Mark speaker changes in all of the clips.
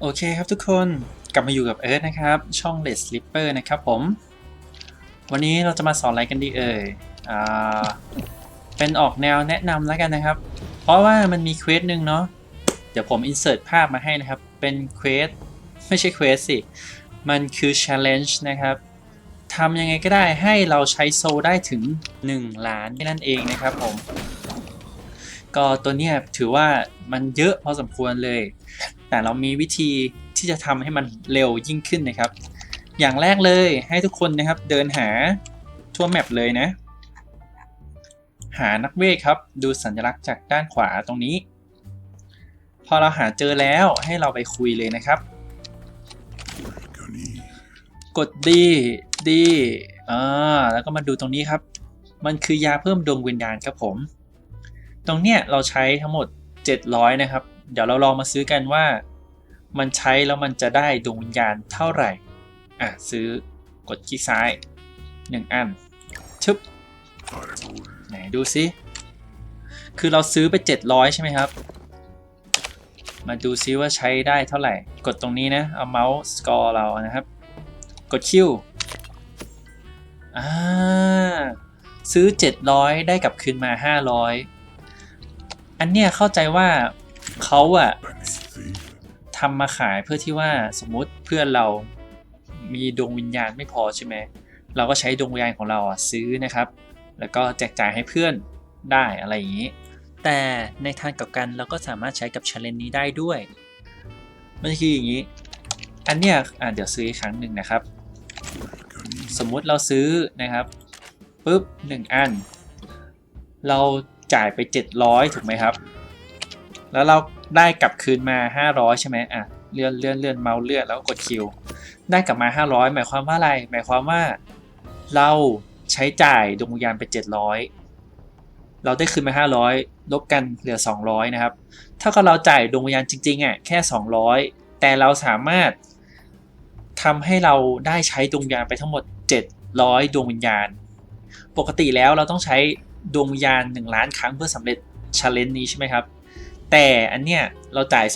Speaker 1: โอเคครับทุกคนกลับมาอยู่กับเอิร์ธนะครับ ช่อง Let's Slipper นะครับผม วันนี้เราจะมาสอนอะไรกันดีเอ่ยอ่าเป็นออกแนวแนะนำแล้วกันนะครับ เพราะว่ามันมีเควสหนึ่งเนาะเดี๋ยวผมอินเสิร์ตภาพมาให้นะครับ เป็นเควสไม่ใช่เควสสิ มันคือ challenge นะครับทำยังไงก็ได้ให้เราใช้โซลได้ถึง 1 ล้านแค่นั่นเองนะครับผม ก็ตัวเนี้ยถือว่ามันเยอะพอสมควรเลย แต่เรามีวิธีที่จะทำให้มันเร็วยิ่งขึ้นนะครับ อย่างแรกเลยให้ทุกคนนะครับเดินหาทั่วแมปเลยนะ หานักเวทครับ ดูสัญลักษณ์จากด้านขวาตรงนี้ พอเราหาเจอแล้วให้เราไปคุยเลยนะครับ กดดีดีอ่าแล้วก็มาดูตรงนี้ครับ มันคือยาเพิ่มดวงวิญญาณครับผม ตรงเนี้ยเราใช้ทั้งหมด 700 นะครับ เดี๋ยวเราลองมาซื้อกันว่า มันใช้แล้วมันจะได้ดวงวิญญาณเท่าไหร่ อะ ซื้อกดคลิกซ้าย 1 อัน ชึบ ไหนดูซิ คือเราซื้อไป 700 ใช่ไหมครับ มาดูซิว่าใช้ได้เท่าไหร่ กดตรงนี้นะ เอาเมาส์สกอร์เรานะครับ กดคิวอ่าซื้อ 700 ได้กลับคืนมา 500 อันเนี้ยเข้าใจว่าเขาอะทำมาขายเพื่อที่ว่าสมมุติเพื่อนเรามีดวงวิญญาณไม่พอใช่ไหมเราก็ใช้ดวงวิญญาณของเราอะซื้อนะครับ แล้วก็แจกจ่ายให้เพื่อนได้อะไรอย่างนี้ แต่ในทางกลับกันเราก็สามารถใช้กับ challenge นี้ได้ด้วยมันคืออย่างนี้ อันเนี้ยอะเดี๋ยวซื้ออีกครั้งหนึ่งนะครับ สมมุติเราซื้อนะครับปุ๊บหนึ่งอัน เรา จ่ายไป 700 ถูกไหมครับ แล้วเราได้กลับคืนมา 500 ใช่ไหมอะเลื่อนเลื่อนเลื่อนเมาส์เลื่อนแล้วกดคิว ได้กลับมา 500 หมายความว่าอะไร หมายความว่าเราใช้จ่ายดวงวิญญาณไป 700 เราได้คืนมา 500 ลบกันเหลือ 200 นะครับเท่ากับเราจ่ายดวงวิญญาณจริงๆอะแค่ 200 แต่เราสามารถทำให้เราได้ใช้ดวงวิญญาณไปทั้งหมด 700 ดวงวิญญาณ ปกติแล้วเราต้องใช้ ดวงวิญญาณ1ล้านครั้งเพื่อสำเร็จ challenge นี้ใช่ไหมครับ แต่อันเนี้ยเราจ่าย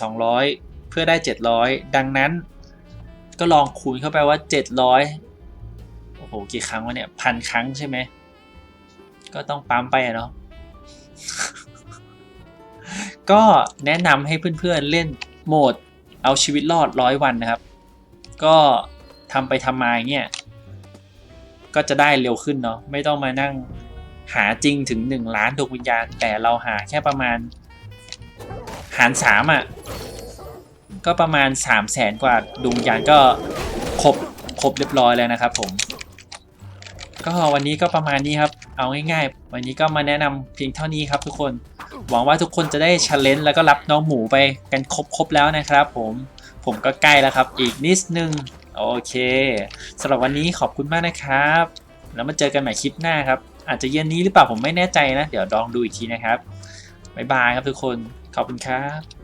Speaker 1: 200 เพื่อได้ 700 ดังนั้น ก็ลองคูณเข้าไปว่า 700 โอ้โห กี่ครั้งวะเนี่ยพันครั้งใช่ไหม ก็ต้องปั๊มไปเนาะ ก็แนะนำให้เพื่อนๆเล่นโหมดเอาชีวิตรอดร้อยวันนะครับ ก็ทำไปทำมาอย่างเงี้ยก็จะได้เร็วขึ้นเนาะไม่ต้องมานั่ง หาจริงถึง 1 ล้านดวงวิญญาณ แต่เราหาแค่ประมาณ หารสามอะ ก็ประมาณ 3 0 0แสนกว่าดวงวิญญาณก็ครบครบเรียบร้อยแล้วนะครับผม ก็วันนี้ก็ประมาณนี้ครับ เอาง่ายๆ วันนี้ก็มาแนะนำเพียงเท่านี้ครับทุกคน หวังว่าทุกคนจะได้ช l เลน g e แล้วก็รับน้องหมูไปกันครบๆแล้วนะครับ ผมผมก็ใกล้แล้วครับ อีกนิดนึงโอเคสำหรับวันนี้ขอบคุณมากนะครับ แล้วมาเจอกันใหม่คลิปหน้าครับ อาจจะเย็นนี้หรือเปล่าผมไม่แน่ใจนะ เดี๋ยวลองดูอีกทีนะครับ บ๊ายบายครับทุกคน ขอบคุณครับ